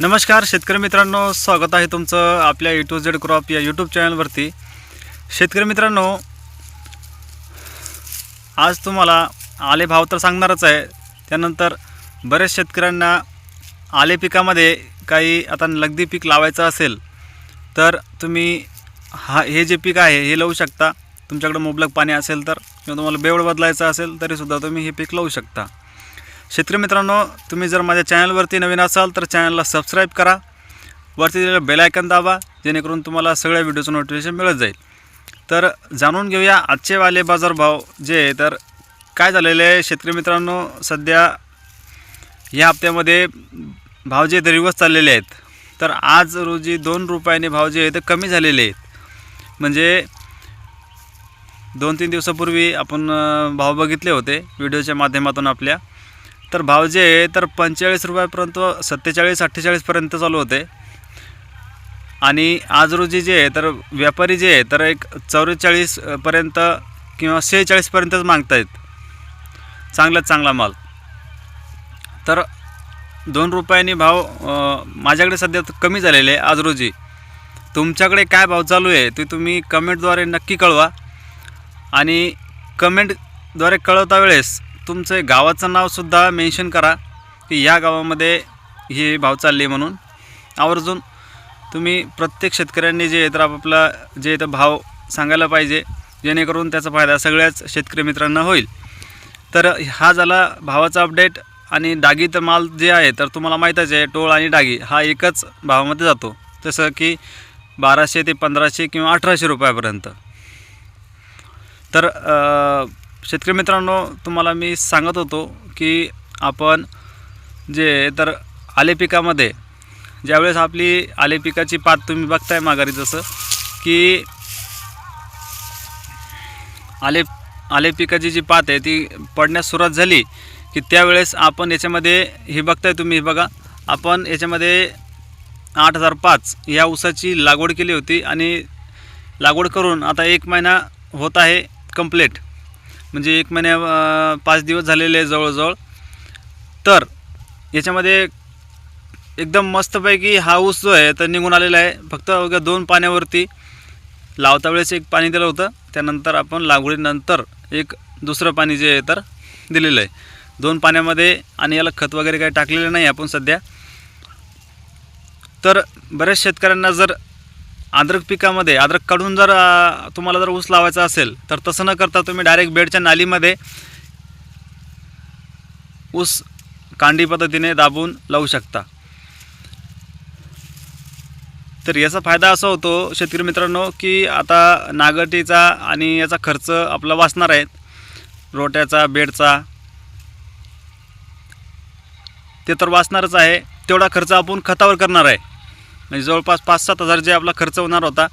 नमस्कार शेतकरी मित्रांनो स्वागत आहे तुमचं आपल्या ए टू झेड क्रॉप या यूट्यूब चॅनलवरती. शेतकरी मित्रांनो आज तुम्हाला आले भाव तर सांगणारच आहे. त्यानंतर बरेच शेतकऱ्यांना आले पिकामध्ये काही आता लगदी पीक लावायचं असेल तर तुम्ही हा हे जे पीक आहे हे लावू शकता. तुमच्याकडे मुबलक पाणी असेल तर किंवा तुम्हाला बेवड बदलायचं असेल तरीसुद्धा तुम्ही हे पीक लावू शकता. शेतकरी मित्रांनो तुम्ही जर माझ्या चॅनलवरती नवीन असाल तर चॅनलला सबस्क्राईब करा. वरती दिलेलं बेलायकन दाबा जेणेकरून तुम्हाला सगळ्या व्हिडिओचं नोटिफिकेशन मिळत जाईल. तर जाणून घेऊया आजचे वाले बाजारभाव जे आहे तर काय झालेले आहे? शेतकरी मित्रांनो सध्या या हप्त्यामध्ये भाव जे रिवर्स चाललेले आहेत. तर आज रोजी दोन रुपयाने भाव जे आहे ते कमी झालेले आहेत. म्हणजे दोन तीन दिवसापूर्वी आपण भाव बघितले होते व्हिडिओच्या माध्यमातून आपल्या. तर भाव जे आहे तर पंचेचाळीस रुपयापर्यंत सत्तेचाळीस अठ्ठेचाळीसपर्यंत चालू होते. आणि आज रोजी जे आहे तर व्यापारी जे आहे तर एक चौवेचाळीसपर्यंत किंवा सेहेचाळीसपर्यंतच मागतायत. चांगल्यात चांगला माल. तर दोन रुपयांनी भाव माझ्याकडे सध्या कमी झालेले आहे आज रोजी तुमच्याकडे काय भाव चालू आहे ते तुम्ही कमेंटद्वारे नक्की कळवा. आणि कमेंटद्वारे कळवता वेळेस तुमचं गावाचं नावसुद्धा मेन्शन करा की या गावामध्ये हे भाव चालले म्हणून. आवर्जून तुम्ही प्रत्येक शेतकऱ्यांनी जे आहे तर आपापला जे येतं भाव सांगायला पाहिजे जेणेकरून त्याचा फायदा सगळ्याच शेतकरी मित्रांना होईल. तर हा झाला भावाचा अपडेट आणि डागीत माल जे आहे तर तुम्हाला माहीतच आहे टोळ आणि डागी हा एकच भावामध्ये जातो. जसं की बाराशे ते पंधराशे किंवा अठराशे रुपयापर्यंत. तर शेतकरी मित्रांनो तुम्हाला मी सांगत होतो की आपण जे तर आले पिकामध्ये ज्यावेळेस आपली आले पिकाची पात तुम्ही बघताय माघारी जसं की आले आले पिकाची जी पात आहे ती पडण्यास सुरुवात झाली की त्यावेळेस आपण याच्यामध्ये हे बघताय तुम्ही बघा आपण याच्यामध्ये आठ हजार पाच या ऊसाची लागवड केली होती आणि लागवड करून आता एक महिना होत आहे कंप्लेट. म्हणजे एक महिन्या पाच दिवस झालेले आहे जवळजवळ. तर याच्यामध्ये एकदम मस्तपैकी हा ऊस जो आहे तर निघून आलेला आहे. फक्त अवघ्या दोन पाण्यावरती लावता वेळेस एक पाणी दिलं होतं. त्यानंतर आपण लागवडीनंतर एक दुसरं पाणी जे आहे तर दिलेलं आहे. दोन पाण्यामध्ये आणि याला खत वगैरे काही टाकलेलं नाही आपण सध्या. तर बऱ्याच शेतकऱ्यांना जर अद्रक पिकामध्ये अद्रक काढून जर तुम्हाला जर ऊस लावायचा असेल तर तसं न करता तुम्ही डायरेक्ट बेडच्या नालीमध्ये ऊस कांडी पद्धतीने दाबून लावू शकता. तर याचा फायदा असा होतो शेतकरी मित्रांनो की आता नागटीचा आणि याचा खर्च आपला वाचणार आहे रोट्याचा बेडचा ते तर वाचणारच आहे. तेवढा खर्च आपण खतावर करणार आहे. म्हणजे जवळपास पाच सात हजार जे आपला खर्च होणार होता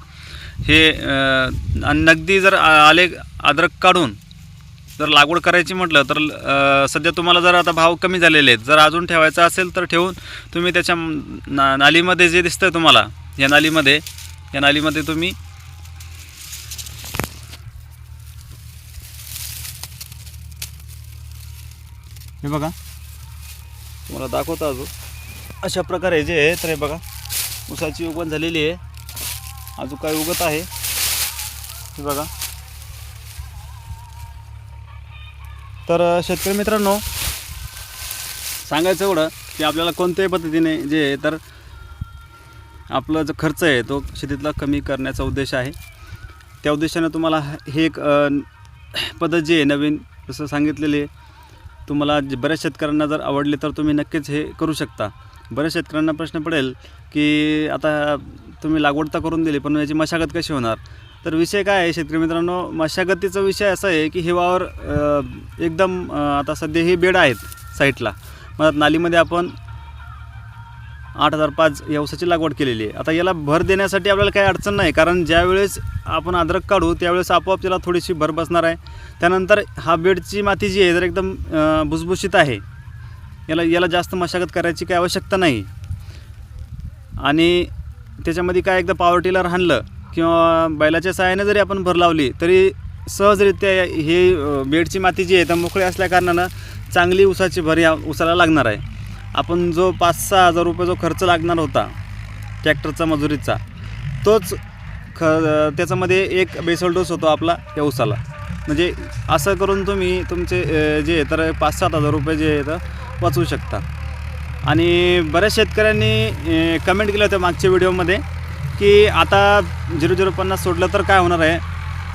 हे आणि नगदी जर आले अद्रक काढून जर लागवड करायची म्हटलं तर सध्या तुम्हाला जर आता भाव कमी झालेले आहेत जर अजून ठेवायचा असेल तर ठेवून तुम्ही त्याच्या ना नालीमध्ये जे दिसतं तुम्हाला या नालीमध्ये या नालीमध्ये तुम्ही हे बघा. तुम्हाला दाखवतो अजून. अशा प्रकारे जे आहे तर हे बघा. ऊसाची उगवण झालेली आहे. अजून काय उगत आहे? हे बघा. तर शेतकरी मित्रांनो सांगायचं एवढं की आपल्याला कोणत्याही पद्धतीने जे तर आपला जो खर्च आहे तो शेतीतला कमी करण्याचा उद्देश आहे. त्या उद्देशाने तुम्हाला हे एक पद्धत जी आहे नवीन जसं सांगितलेली आहे तुम्हाला बऱ्याच शेतकऱ्यांना जर आवडले तर तुम्ही नक्कीच हे करू शकता. बऱ्याच शेतकऱ्यांना प्रश्न पडेल की आता तुम्ही लागवड तर करून दिली पण याची मशागत कशी होणार? तर विषय काय आहे शेतकरी मित्रांनो मशागतीचा विषय असा आहे की हे वावर एकदम आता सध्या हे बेड आहेत साईटला. मग नालीमध्ये आपण आठ हजार पाच या ऊसाची लागवड केलेली आहे. आता याला भर देण्यासाठी आपल्याला काही अडचण नाही कारण ज्यावेळेस आपण अद्रक काढू त्यावेळेस आपोआप त्याला थोडीशी भर बसणार आहे. त्यानंतर हा बेडची माती जी आहे तर एकदम भुसभुशीत आहे याला याला जास्त मशागत करायची काही आवश्यकता नाही. आणि त्याच्यामध्ये काय एकदा पॉवर टिलर हाणलं किंवा बैलाच्या सहाय्याने जरी आपण भर लावली तरी सहजरित्या हे बेडची माती जी आहे तर मोकळी असल्याकारणानं चांगली ऊसाची भर या ऊसाला लागणार आहे. आपण जो पाच सहा हजार रुपये जो खर्च लागणार होता ट्रॅक्टरचा मजुरीचा तोच ख त्याच्यामध्ये एक बेसल डोस होतो आपला या उसाला म्हणजे असं करून तुम्ही तुमचे जे आहे तर पाच सात हजार रुपये जे आहे तर वाचवू शकता. आणि बऱ्याच शेतकऱ्यांनी कमेंट केलं होतं मागच्या व्हिडिओमध्ये की आता झिरो झिरो पन्नास सोडलं तर काय होणार आहे?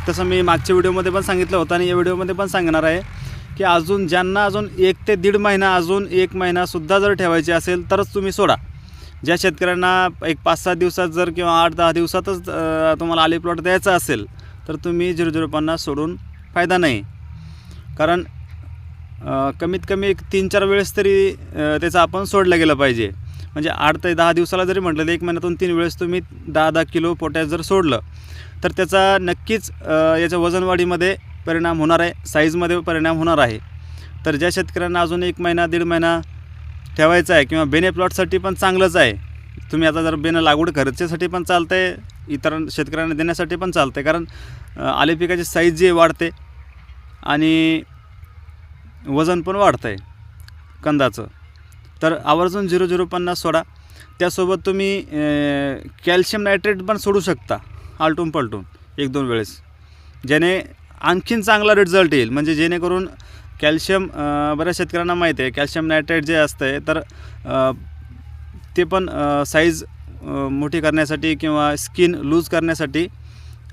तसं मी मागच्या व्हिडिओमध्ये पण सांगितलं होतं आणि या व्हिडिओमध्ये पण सांगणार आहे की अजून ज्यांना अजून एक ते दीड महिना अजून एक महिनासुद्धा जर ठेवायची असेल तरच तुम्ही सोडा. ज्या शेतकऱ्यांना एक पाच सात दिवसात जर किंवा आठ दहा दिवसातच तुम्हाला आली प्लॉट द्यायचा असेल तर तुम्ही झिरो झिरो पन्नास सोडून फायदा नाही. कारण कमीत कमी एक तीन चार वेळेस तरी त्याचा त्याचं आपण सोडलं गेलं पाहिजे. म्हणजे आठ ते दहा दिवसाला जरी म्हटलं तर एक महिन्यातून तीन वेळेस तुम्ही दहा दहा किलो पोटॅश जर सोडलं तर त्याचा नक्कीच याच्या वजनवाढीमध्ये परिणाम होणार आहे साईजमध्ये परिणाम होणार आहे. तर ज्या शेतकऱ्यांना अजून एक महिना दीड महिना ठेवायचा आहे किंवा बेने प्लॉटसाठी पण चांगलंच आहे तुम्ही आता जर बेनं लागवड खर्चासाठी पण चालतं आहे इतर शेतकऱ्यांना देण्यासाठी पण चालतं आहे कारण आले पिकाची साईज जी वाढते आणि वजन पण वाढतं आहे कंदाचं. तर आवर्जून झिरो झिरो पन्नास सोडा. त्यासोबत तुम्ही कॅल्शियम नायट्रेट पण सोडू शकता आलटून पलटून एक दोन वेळेस. ज्याने आणखीन चांगला रिझल्ट येईल. म्हणजे जेणेकरून कॅल्शियम बऱ्याच शेतकऱ्यांना माहीत आहे कॅल्शियम नायट्रेट जे असतं आहे तर ते पण साईज मोठी करण्यासाठी किंवा स्किन लूज करण्यासाठी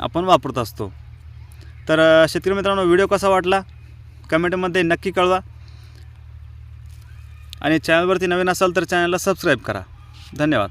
आपण वापरत असतो. तर शेतकरी मित्रांनो व्हिडिओ कसा वाटला? कमेंटमध्ये नक्की कळवा. आणि चॅनलवरती नवीन असाल तर चॅनलला सबस्क्राईब करा. धन्यवाद.